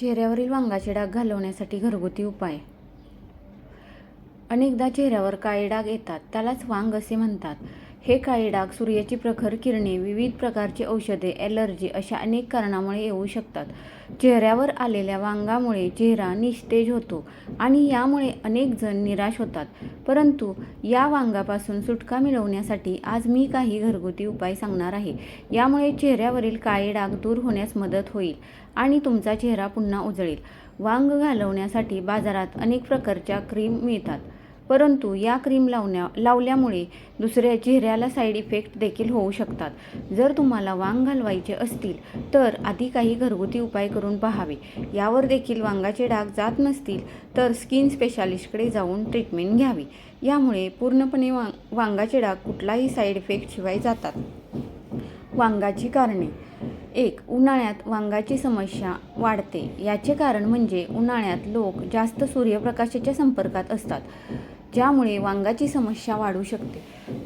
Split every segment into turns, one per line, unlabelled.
चेहऱ्यावरील वांगाचे डाग घालवण्यासाठी घरगुती उपाय. अनेकदा चेहऱ्यावर काळे डाग येतात त्यालाच वांग असे म्हणतात. हे काळे डाग सूर्याची प्रखर किरणे विविध प्रकारची औषधे ॲलर्जी अशा अनेक कारणामुळे येऊ शकतात. चेहऱ्यावर आलेल्या वांगामुळे चेहरा निस्तेज होतो आणि यामुळे अनेक जण निराश होतात. परंतु या वांगापासून सुटका मिळवण्यासाठी आज मी काही घरगुती उपाय सांगणार आहे. यामुळे चेहऱ्यावरील काळे डाग दूर होण्यास मदत होईल आणि तुमचा चेहरा पुन्हा उजळेल. वांग घालवण्यासाठी बाजारात अनेक प्रकारच्या क्रीम मिळतात. परंतु या क्रीम लावण्या लावल्यामुळे दुसऱ्या चेहऱ्याला साईड इफेक्ट देखील होऊ शकतात. जर तुम्हाला वांग घालवायचे असतील तर आधी काही घरगुती उपाय करून पहावे. यावर देखील वांगाचे डाग जात नसतील तर स्किन स्पेशालिस्टकडे जाऊन ट्रीटमेंट घ्यावी. यामुळे पूर्णपणे वांग वांगाचे डाग कुठलाही साईड इफेक्ट शिवाय जातात. वांगाची कारणे. एक उन्हाळ्यात वांगाची समस्या वाढते. याचे कारण म्हणजे उन्हाळ्यात लोक जास्त सूर्यप्रकाशाच्या संपर्कात असतात. ज्यामुळे वांगाची समस्या वाढू शकते.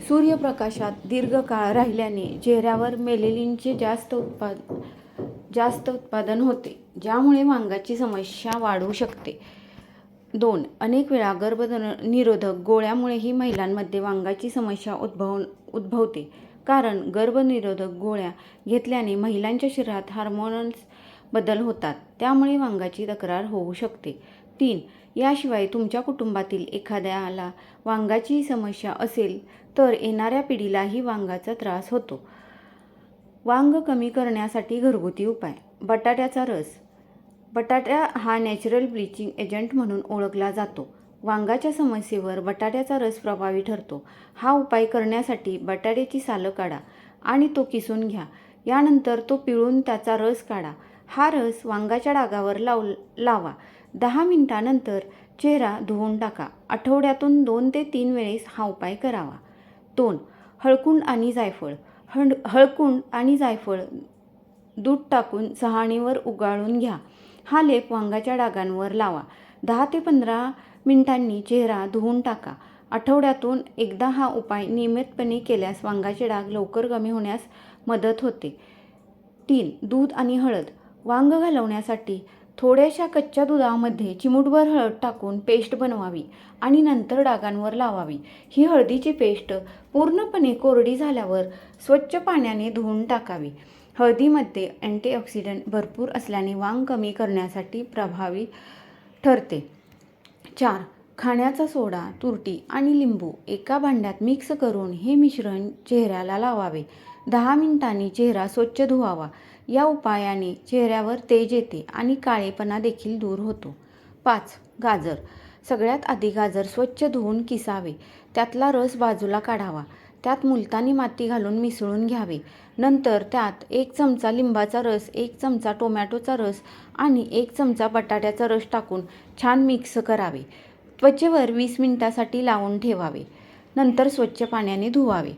सूर्यप्रकाशात दीर्घकाळ राहिल्याने चेहऱ्यावर मेलेलिनचे जास्त उत्पाद जास्त उत्पादन होते ज्यामुळे वांगाची समस्या वाढू शकते. दोन अनेक वेळा गर्भनिरोधक गोळ्यामुळेही महिलांमध्ये वांगाची समस्या उद्भव उद्भवते. कारण गर्भनिरोधक गोळ्या घेतल्याने महिलांच्या शरीरात हार्मोन्स बदल होतात त्यामुळे वांगाची तक्रार होऊ शकते. तीन याशिवाय तुमच्या कुटुंबातील एखाद्याला वांगाची समस्या असेल तर येणाऱ्या पिढीलाही वांगाचा त्रास होतो. वांग कमी करण्यासाठी घरगुती उपाय. बटाट्याचा रस. बटाट्या हा नॅचरल ब्लिचिंग एजंट म्हणून ओळखला जातो. वांगाच्या समस्येवर बटाट्याचा रस प्रभावी ठरतो. हा उपाय करण्यासाठी बटाट्याची सालं काढा आणि तो किसून घ्या. यानंतर तो पिळून त्याचा रस काढा. हा रस वांगाच्या डागावर लाव लावा. दहा मिनिटानंतर चेहरा धुवून टाका. आठवड्यातून दोन ते तीन वेळेस हा उपाय करावा. दोन हळकुंड आणि जायफळ. हंड हळकुंड आणि जायफळ दूध टाकून सहाणीवर उगाळून घ्या. हा लेप वांगाच्या डागांवर लावा. दहा ते पंधरा मिनिटांनी चेहरा धुवून टाका. आठवड्यातून एकदा हा उपाय नियमितपणे केल्यास वांगाचे डाग लवकर कमी होण्यास मदत होते. तीन दूध आणि हळद. वांग घालवण्यासाठी थोड्याशा कच्च्या दुधामध्ये चिमूटभर हळद टाकून पेस्ट बनवावी आणि नंतर डागांवर लावावी. ही हळदीची पेस्ट पूर्णपणे कोरडी झाल्यावर स्वच्छ पाण्याने धुवून टाकावी. हळदीमध्ये अँटीऑक्सिडंट भरपूर असल्याने वांग कमी करण्यासाठी प्रभावी ठरते. चार खाण्याचा सोडा तुरटी आणि लिंबू एका भांड्यात मिक्स करून हे मिश्रण चेहऱ्याला लावावे. दहा मिनिटांनी चेहरा स्वच्छ धुवावा. या उपायाने चेहऱ्यावर तेज येते आणि काळेपणा देखील दूर होतो. पाच गाजर. सगळ्यात आधी गाजर स्वच्छ धुवून किसावे. त्यातला रस बाजूला काढावा. त्यात मुलतानी माती घालून मिसळून घ्यावे. नंतर त्यात एक चमचा लिंबाचा रस एक चमचा टोमॅटोचा रस आणि एक चमचा बटाट्याचा रस टाकून छान मिक्स करावे. त्वचेवर वीस मिनिटासाठी लावून ठेवावे. नंतर स्वच्छ पाण्याने धुवावे.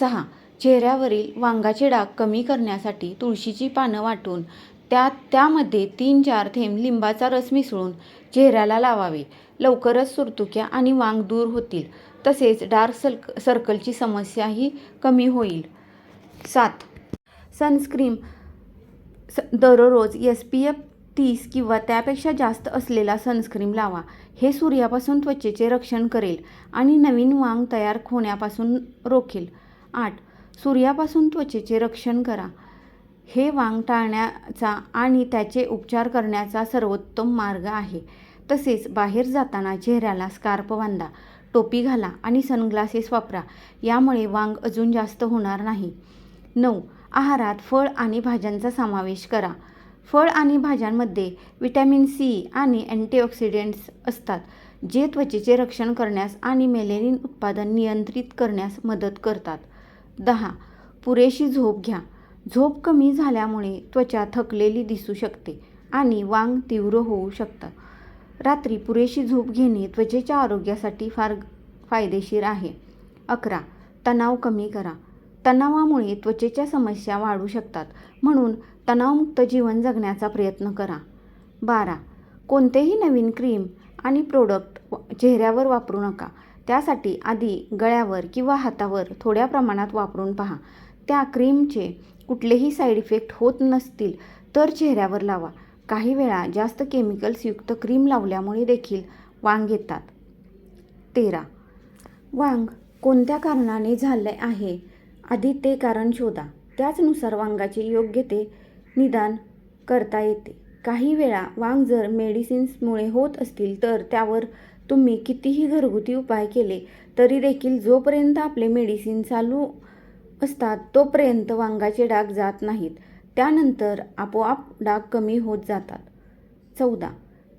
सहा चेहऱ्यावरील वांगाचे डाग कमी करण्यासाठी तुळशीची पानं वाटून त्यात त्यामध्ये तीन चार थेंब लिंबाचा रस मिसळून चेहऱ्याला लावावे. लवकरच सुरतुक्या आणि वांग दूर होतील. तसेच डार्क सल्क सर्कलची समस्याही कमी होईल. सात. सनस्क्रीम स दररोज एस पी एफ तीस किंवा त्यापेक्षा जास्त असलेला सनस्क्रीम लावा. हे सूर्यापासून त्वचेचे रक्षण करेल आणि नवीन वांग तयार होण्यापासून रोखेल. आठ. सूर्यापासून त्वचेचे रक्षण करा. हे वांग टाळण्याचा आणि त्याचे उपचार करण्याचा सर्वोत्तम मार्ग आहे. तसेच बाहेर जाताना चेहऱ्याला स्कार्प बांधा टोपी घाला आणि सनग्लासेस वापरा. यामुळे वांग अजून जास्त होणार नाही. नऊ. आहारात फळ आणि भाज्यांचा समावेश करा. फळ आणि भाज्यांमध्ये विटॅमिन सी आणि अँटीऑक्सिडेंट्स असतात जे त्वचेचे रक्षण करण्यास आणि मेलेनिन उत्पादन नियंत्रित करण्यास मदत करतात. दहा. पुरेशी झोप घ्या. झोप कमी झाल्यामुळे त्वचा थकलेली दिसू शकते आणि वांग तीव्र होऊ शकतं. रात्री पुरेशी झोप घेणे त्वचेच्या आरोग्यासाठी फार फायदेशीर आहे. अकरा. तणाव कमी करा. तणावामुळे त्वचेच्या समस्या वाढू शकतात. म्हणून तणावमुक्त जीवन जगण्याचा प्रयत्न करा. बारा. कोणतेही नवीन क्रीम आणि प्रोडक्ट चेहऱ्यावर वापरू नका. त्यासाठी आधी गळ्यावर किंवा हातावर थोड्या प्रमाणात वापरून पहा. त्या क्रीमचे कुठलेही साईड इफेक्ट होत नसतील तर चेहऱ्यावर लावा. काही वेळा जास्त केमिकल्सयुक्त क्रीम लावल्यामुळे देखील वांग येतात. तेरा. वांग कोणत्या कारणाने झाले आहे? आधी ते कारण शोधा. त्याचनुसार वांगाचे योग्य ते निदान करता येते. काही वेळा वांग जर मेडिसिन्समुळे होत असतील तर त्यावर तुम्ही कितीही घरगुती उपाय केले तरी देखील जोपर्यंत आपले मेडिसिन चालू असतात तोपर्यंत वांगाचे डाग जात नाहीत. त्यानंतर आपोआप डाग कमी होत जातात. चौदा.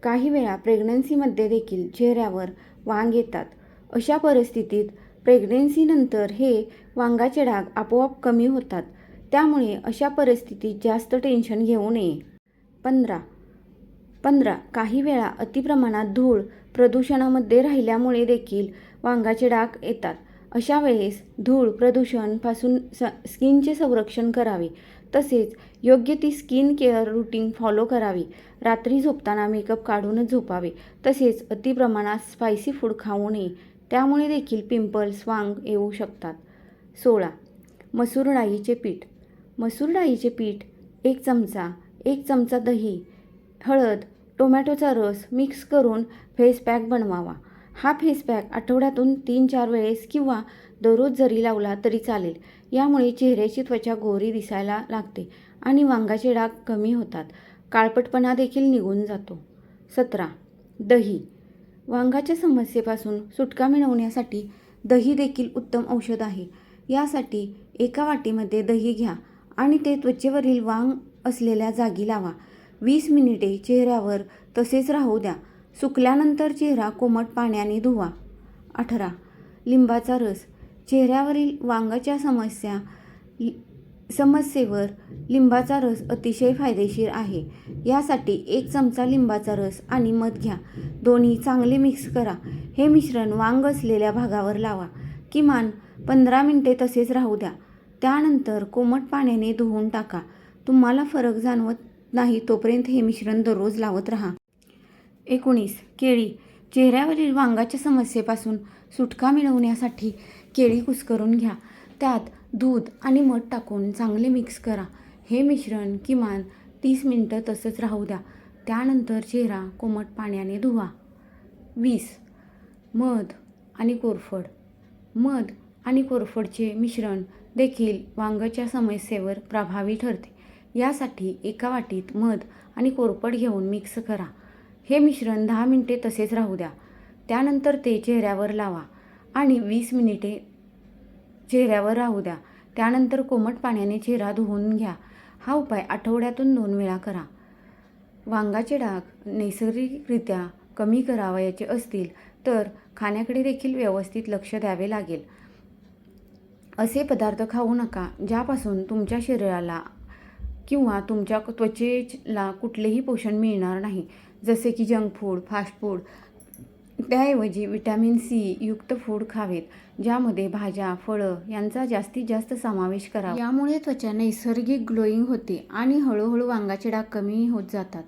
काही वेळा प्रेग्नन्सीमध्ये देखील चेहऱ्यावर वांग येतात. अशा परिस्थितीत प्रेग्नेन्सीनंतर हे वांगाचे डाग आपोआप कमी होतात. त्यामुळे अशा परिस्थितीत जास्त टेन्शन घेऊ नये. पंधरा. पंधरा. काही वेळा अतिप्रमाणात धूळ प्रदूषणामध्ये राहिल्यामुळे देखील वांगाचे डाग येतात. अशा वेळेस धूळ प्रदूषणपासून स स्किनचे संरक्षण करावे. तसेच योग्य ती स्किन केअर रुटीन फॉलो करावी. रात्री झोपताना मेकअप काढूनच झोपावे. तसेच अतिप्रमाणात स्पायसी फूड खाऊ नये. त्यामुळे देखील पिंपल्स वांग येऊ शकतात. सोळा. मसूर डाळीचे पीठ. मसूर डाळीचे पीठ एक चमचा एक चमचा दही हळद टोमॅटोचा रस मिक्स करून फेस पॅक बनवावा. हा फेस पॅक आठवड्यातून तीन चार वेळेस किंवा दररोज जरी लावला तरी चालेल. यामुळे चेहऱ्याची त्वचा गोरी दिसायला लागते आणि वांगाचे डाग कमी होतात. काळपटपणा देखील निघून जातो. सतरा. दही. वांगाच्या समस्येपासून सुटका मिळवण्यासाठी दही देखील उत्तम औषध आहे. यासाठी एका वाटीमध्ये दही घ्या आणि ते त्वचेवरील वांग असलेल्या जागी लावा. वीस मिनिटे चेहऱ्यावर तसेच राहू द्या. सुकल्यानंतर चेहरा कोमट पाण्याने धुवा. अठरा. लिंबाचा रस. चेहऱ्यावरील वांगाच्या समस्या लि- समस्येवर लिंबाचा रस अतिशय फायदेशीर आहे. यासाठी एक चमचा लिंबाचा रस आणि मध घ्या. दोन्ही चांगले मिक्स करा. हे मिश्रण वांग असलेल्या भागावर लावा. किमान पंधरा मिनटे तसेच राहू द्या. त्यानंतर कोमट पाण्याने धुवून टाका. तुम्हाला फरक जाणवत नाही तोपर्यंत हे मिश्रण दररोज लावत राहा. एकोणीस. केळी. चेहऱ्यावरील वांगाच्या समस्येपासून सुटका मिळवण्यासाठी केळी कुस्करून घ्या. त्यात दूध आणि मध टाकून चांगले मिक्स करा. हे मिश्रण किमान तीस मिनटं तसंच राहू द्या. त्यानंतर चेहरा कोमट पाण्याने धुवा. वीस. मध आणि कोरफड. मध आणि कोरफडचे मिश्रण देखील वांगाच्या समस्येवर प्रभावी ठरते. यासाठी एका वाटीत मध आणि कोरपड घेऊन मिक्स करा. हे मिश्रण दहा मिनिटे तसेच राहू द्या. त्यानंतर ते चेहऱ्यावर लावा आणि वीस मिनिटे चेहऱ्यावर राहू द्या. त्यानंतर कोमट पाण्याने चेहरा धुवून घ्या. हा उपाय आठवड्यातून दोन वेळा करा. वांगाचे डाग नैसर्गिकरित्या कमी करावयाचे असतील तर खाण्याकडे देखील व्यवस्थित लक्ष द्यावे लागेल. असे पदार्थ खाऊ नका ज्यापासून तुमच्या शरीराला किंवा तुमच्या त्वचेला कुठलेही पोषण मिळणार नाही. जसे की जंक फूड फास्ट फूड त्याऐवजी विटॅमिन सी युक्त फूड खावेत ज्यामध्ये भाज्या फळं यांचा जास्तीत जास्त समावेश करावा. यामुळे त्वचा नैसर्गिक ग्लोईंग होते आणि हळूहळू वांगाचे डाग कमी होत जातात.